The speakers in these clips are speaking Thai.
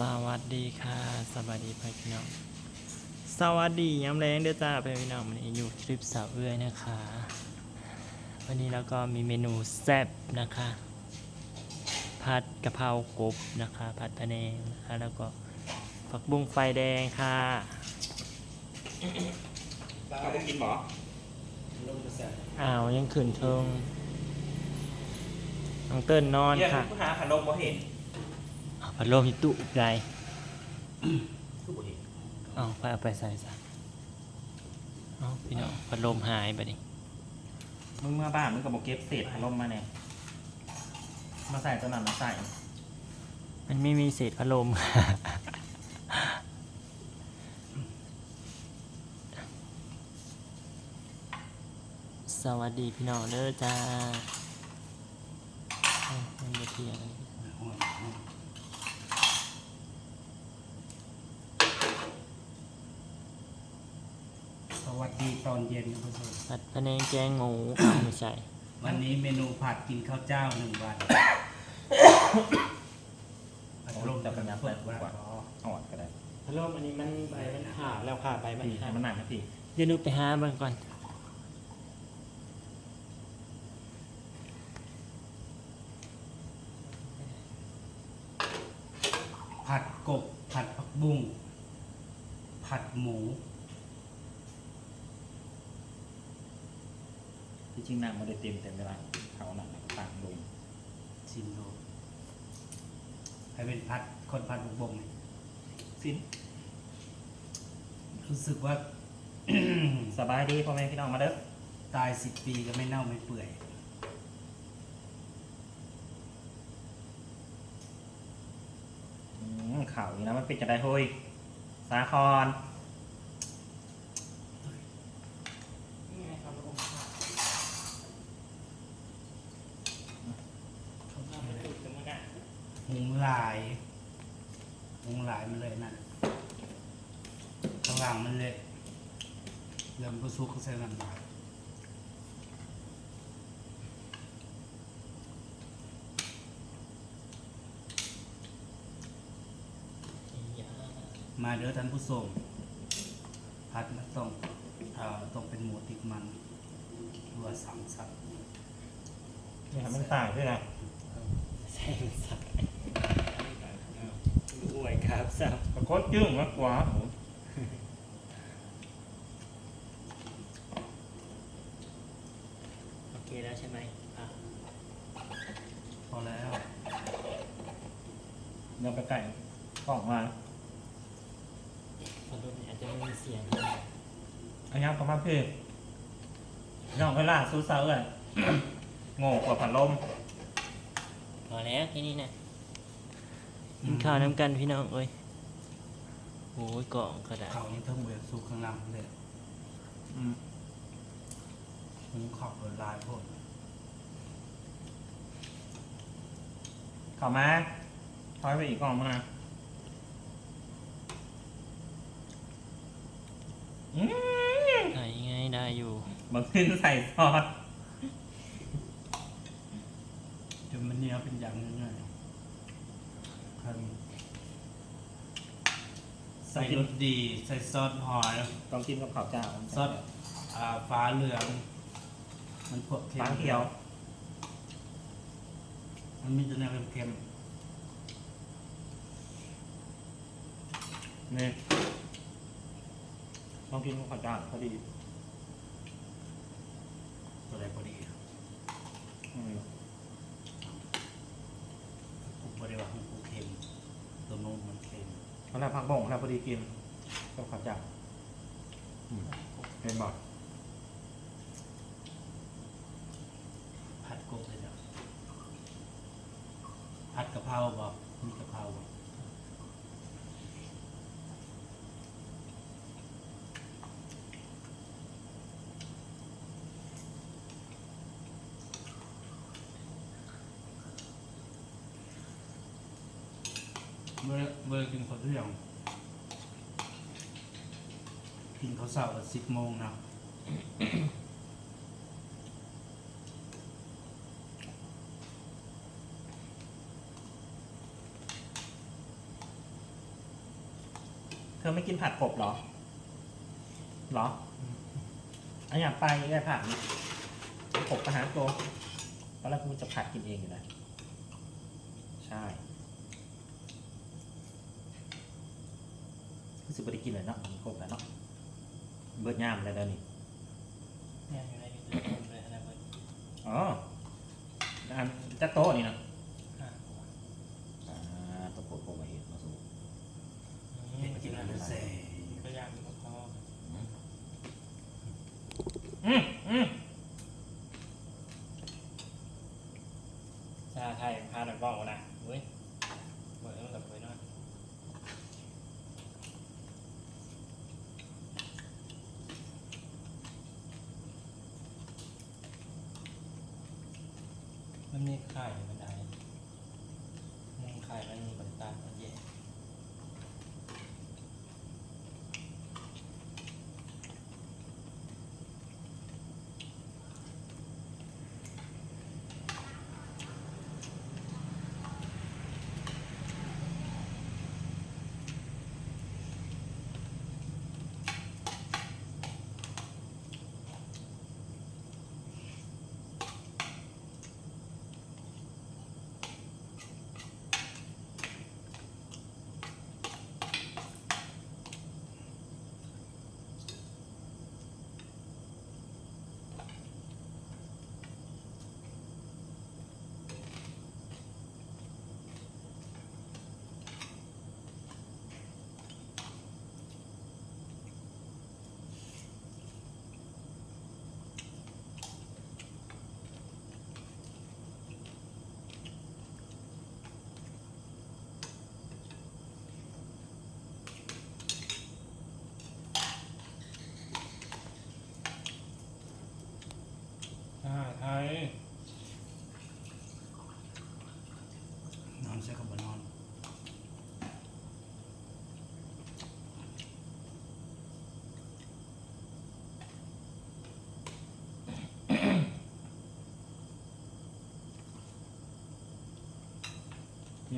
สวัสดีค่ะสวัสดีพี่น้องสวัสดีย้ำแรงเด้อจ้าพี่น้องวันนี้อยู่ทริปสาวเอื้อยนะคะ วันนี้เราก็มีเมนูแซ่บนะคะ ผัดกะเพรากบนะคะ ผัดพะแนงนะคะแล้วก็ผักบุ้งไฟแดงค่ะเราไปกินหมออ้าวยังขืนเทิงน้องเติ้ลนอนเยี่ยมค่ะผู้หาขันลมบ่เห็นอ้าว พัดลมที่ตู้ไรคือบ่เห็นเอาไปเอาไปใส่ซะเอาพี่น้องพัดลมหายไปดิมึงเมื่อบ้านมึงกับโบเก็บเศษพัดลมมาเนี่ยมาใส่ตัวนั้นมาใส่ มันไม่มีเศษพัดลมสวัสดีพี่น้องเด้อจ้าเอ้ามันจะเทียอะไร สวัส ดีตอนเย็นคุณผู้ชมผัดพะแนงแกงหมูอ้าวไม่ใช่ วันนี้เมนูผัดกินข้าวเจ้าหนึ่งวันพัดลมจะเป็นน้ำเปิดกว่า อ่อนก็ได้พัดลมอันนี้มันใบมันขาดแล้วค่ะใบมันพี่ให้ขาดมันหนักนะพี่เดี๋ยวหนูไปหาเบิ่งก่อน ผัดกบ ผัดผักบุ้งผัดหมู ที่จริงหนังมันได้เต็มเต็มเวลาเขาหนักต่างลงชิมดูให้เป็นผัดคนผัดผักบุ้งนี่สิ้นรู้สึกว่า สบายดีพ่อแม่พี่น้องมาเด้อตายสิบปีก็ไม่เน่าไม่เปื่อย อืมข่าวนี้นะมันเป็นจะได้เฮ้ยสาคร หุงลาย หุงลายมันเลยนั่นข้างล่างมันเลย เริ่มก็ซุกก็ใส่น้ำลายมาเด้อท่านผู้ชมผัดมันต้องเอ่อต้องเป็นหมูติดมันหรือว่าสังสัตว์นี่ครับมันต่างด้วยนะใช่มันสักอวยครับสับปรากฏจึ้งมากกว่าโอ้โหโอ เคแล้วใช่ไหมอะพอแล้วเดี๋ยวไปไก่กล่องมาพัดลมเนี่ยอาจจะไม่มีเสียงอันนี้ก็มาพี่น้องเวลาสู้เซาเลยโง่กว่าพัดลมพอแล้วแค่นี้นะกินข้าวน้ำกันพี่น้องเอ้ยโอ้ยกล่องกระดาษ เขานี่เทั้งเวลซุกข้างล่างเลยอืม หุงขอบละลายโพดเข้ามาถอยไปอีกกล่องมานะอืมไหนไงได้อยู่บางขึ้นใส่ซอสจนมันเนี้ยเป็นอย่างนึงเลยครับใส่รสดี ใส่ซอสหอยต้องกินกับข้าวเจ้าซอสอ่าฟ้าเหลือง มันพวกเค็มฟางเขียว มันมีแต่แนวเค็มนี่ต้องกินกับข้าวเจ้าพอดีๆตัวใดพอดีอืมกูบริวารของกูเค็มตัวนู้นมันเค็มตอนแรกพักบ่งแล้วพอดีกินกับข้าวเจ้าอืมเป็นบอก ผัดกบเลยจ้ะผัด กะเพราบอกมีกะเพราบ่เมื่อเมื่อกินข้าวเที่ยงกินข้าวเช้าสิบโมงนะ อไม่กินผัดกบเหรอ เหรออันอยากไปได้ผัดนี่กบปะฮะโกตอนแรกกูจะผัดกินเองอยู่นะ ใช่รู้สึกว่าได้กินเลยเนาะกบแล้วเนาะ เบิดย่ามแล้วเดี๋ยวนี้เนี่ยอยู่ในยูทูบเลยอะไรเบิดอ๋ออันจะโต๊ะนี่นะอะ อ่าตะโกนโปรมาเห็นมาสู่ อืม เห็นกินอะไรเซ่ ก็ยากอยู่กับพ่อ อืมอืม ชาไทยพาหน่อยบ้องนะเว้ยเบิดมันกับเว้ยเนาะ มันมีไข่มันได้มันไข่มันมีบริตามันเย่ อ่าไทย นอนใช้กับบนอน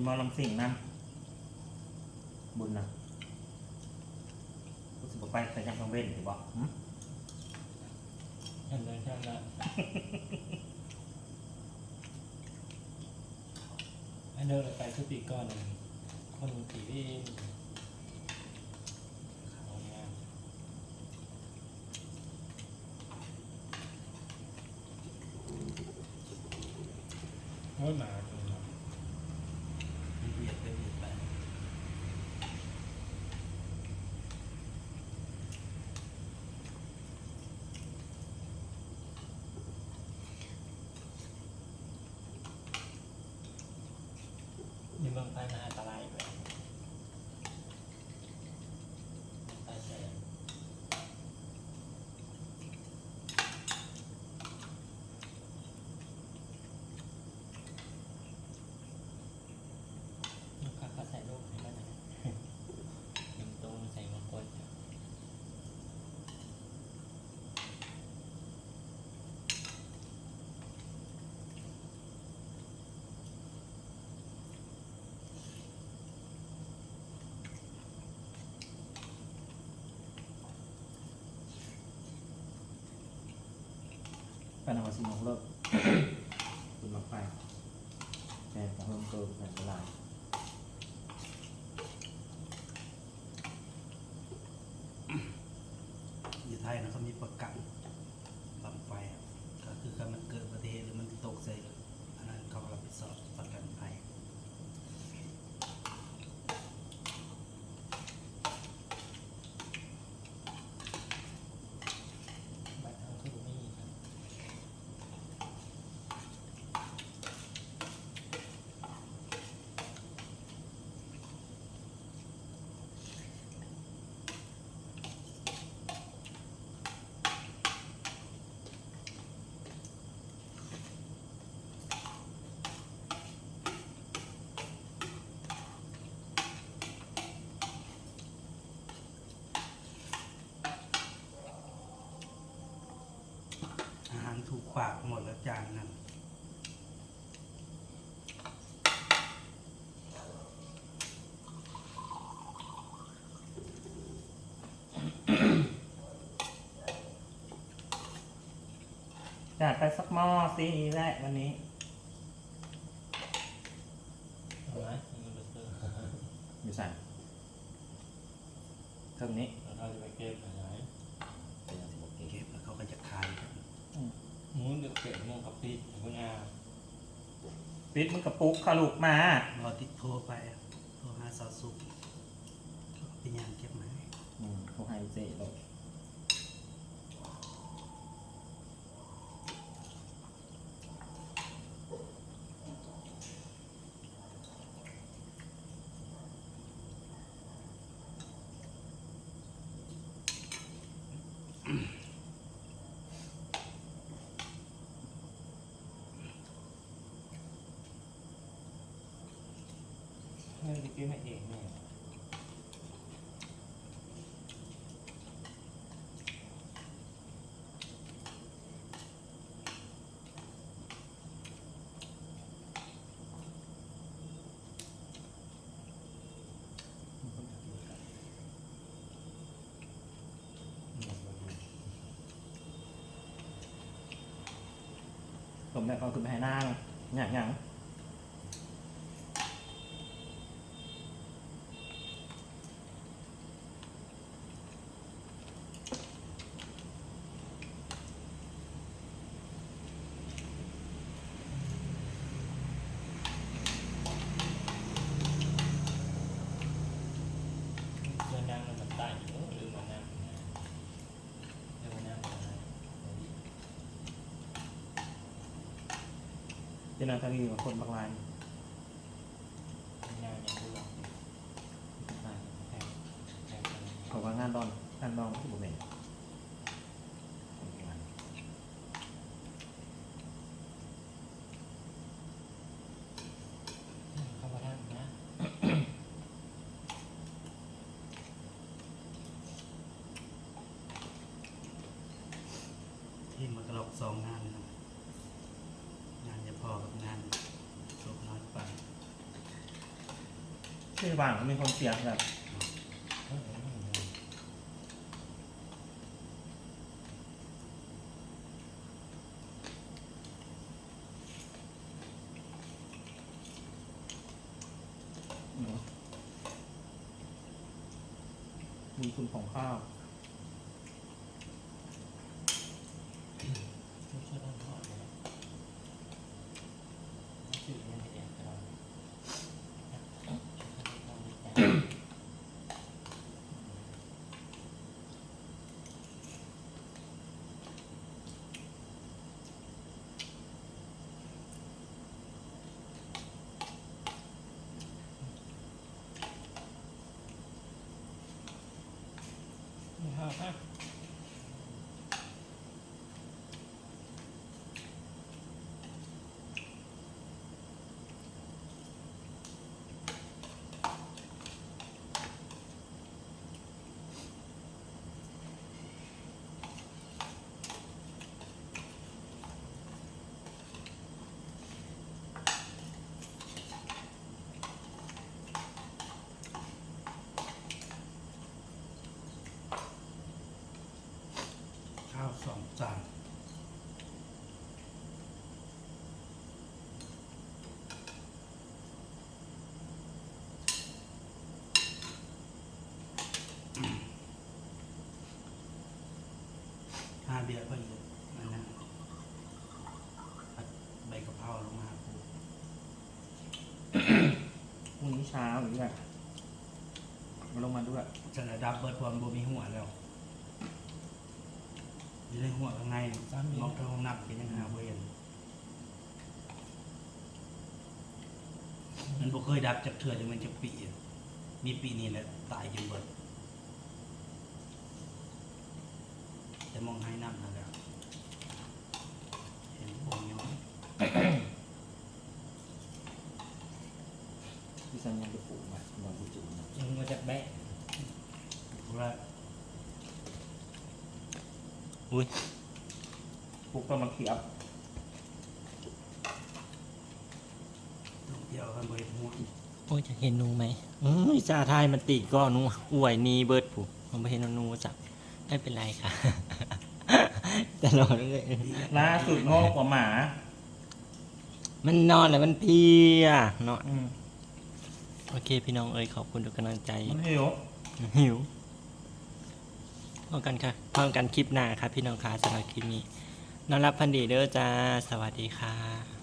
มีหมอลำสิ่งนะบุญนะรู้สึกว่าไปแต่ยังต้องเว้นหรือเปล่าหึเห็นเลยใช่ไหมอันเดินไปสติก่อนหนึ่งคนตีที่เขาเนี่ยโอ้ยหมาตัวนี้ เบียดไปเบียดไป มีเมืองไทยมาอันตรายอยู่แล้วไปแสนลูกค้าก็ใส่ลูกให้มันหน่อยยิงตรงใส่มังกรอยู่ ไปนำมาสิมองเลิกคุณมาไปแต่ของเพิ่มเติมแต่ละลายอยู่ไทยนะเขามีประกาศลำไฟอะก็คือถ้ามันเกิดอุบัติเหตุหรือมันตกใส่อันนั้นเขารับผิดชอบประกันภัย บัตรทางคือมีครับ อาหารถูกปากหมดแล้วจานนั้น จัดไปสักหม้อสิแรกวันนี้เอาไหมมันจะเสื้ออยู่สั่นเท่านี้แล้วเราจะไปเก็บอะไรเป็นยังสิบโอเคเก็บแล้วเขาก็จะคายกันหมูเดือดเก็บมงกับพริกคุณอาปิดมึงกับปุ๊กขาลูกมารอติดโทรไปโทรหาสาวสุขเป็นอย่างเก็บมาให้อืมเขาให้เจ๊เรา เมื่อกี้มาเองเนี่ยผมได้ก็คือไปให้นาอย่างอย่าง เพื่อนนั่งมันตายอยู่หรือมันนั่งเดี๋ยวมันนั่งอะไร เจนาทารีกับคนบางรายมันนั่งยังกูลองดูแทงแทงแทงเขาว่างานดอนงานดอนที่บุเมน เข้ามานั่งนะ ที่มันกระลอกสองงานนะงานจะพอกับงานจบน้อยไป ชื่ อบ้างมีคนเสียแบบมีคุณของข้าว ไม่ใช่ด้านนอกเลยนะชื่อมันเองแต่เรา นี่ ห้าเบียร์ก็อีกอันนั้นผัดใบกะเพราลงมาปูพรุ่งนี้เช้าหรือแบบมาลงมาด้วยจะระดับเบิดความบ่มีหัวแล้วอยู่ในหัวข้างในมองทางห้องนับเป็นยังหาบ่เห็นมันบ่เคยดับจากเถื่อจนมันจะปีอะมีปีนี้แหละตายจนเบิด แต่มองให้นับนั่นแหละเห็นโป่งย้อยที่ฉันยังไปปลูกมาลองไปจูนะยังมาจากแบะเพราะว่าอุ้ยปลูกต้นมะเขือต้องเที่ยวกันบ่เห็นหัวโอ้ยจะเห็นนูไหมอืมจ่าทายมันติดก็หนูอวยนีเบิร์ดผูมันไม่เห็นนูจ้ะ ไม่เป็นไรค่ะตลอดเลยล่าสุดโง่กว่าหมา มันนอนแล้วมันเพลียเนาะอืมโอเค พี่น้องเอ้ยขอบคุณทุกกำลังใจ มันหิว หิวพร้อมกันค่ะพร้อมกันคลิปหน้าครับพี่น้องค่ะสำหรับคลิปนี้นอนรับพันดีเด้อจ้า สวัสดีค่ะ